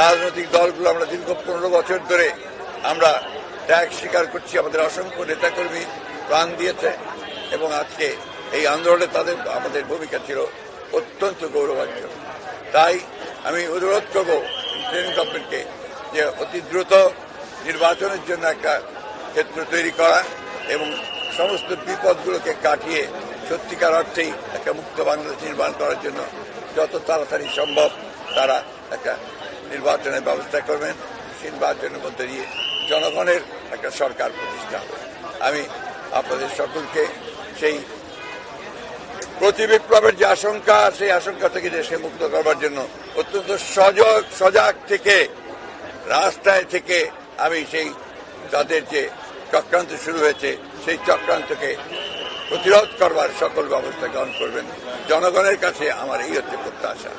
রাজনৈতিক দলগুলো আমরা দীর্ঘ পনেরো বছর ধরে আমরা ত্যাগ স্বীকার করছি, আমাদের অসংখ্য নেতাকর্মী প্রাণ দিয়েছে এবং আজকে এই আন্দোলনে তাদের, আমাদের ভূমিকা ছিল অত্যন্ত গৌরবাঞ্চ তাই আমি অনুরোধ করব ট্রেনিং গভর্নমেন্টকে যে অতি দ্রুত নির্বাচনের জন্য একটা ক্ষেত্র তৈরি করা এবং সমস্ত বিপদগুলোকে কাটিয়ে সত্যিকার অর্থেই একটা মুক্ত বাংলাদেশ নির্মাণ করার জন্য যত তাড়াতাড়ি সম্ভব তারা একটা নির্বাচনের ব্যবস্থা করবেন সেই নির্বাচনের মধ্যে দিয়ে জনগণের একটা সরকার প্রতিষ্ঠা হবে। আমি আপনাদের সকলকে সেই প্রতি বিপ্লবের যে আশঙ্কা, সেই আশঙ্কা থেকে দেশে মুক্ত করবার জন্য অত্যন্ত সজাগ সজাগ থেকে, রাস্তায় থেকে আমি সেই তাদের যে চক্রান্ত শুরু হয়েছে, সেই চক্রান্তকে প্রতিরোধ করবার সকল ব্যবস্থা গ্রহণ করবেন। জনগণের কাছে আমার এই হচ্ছে প্রত্যাশা।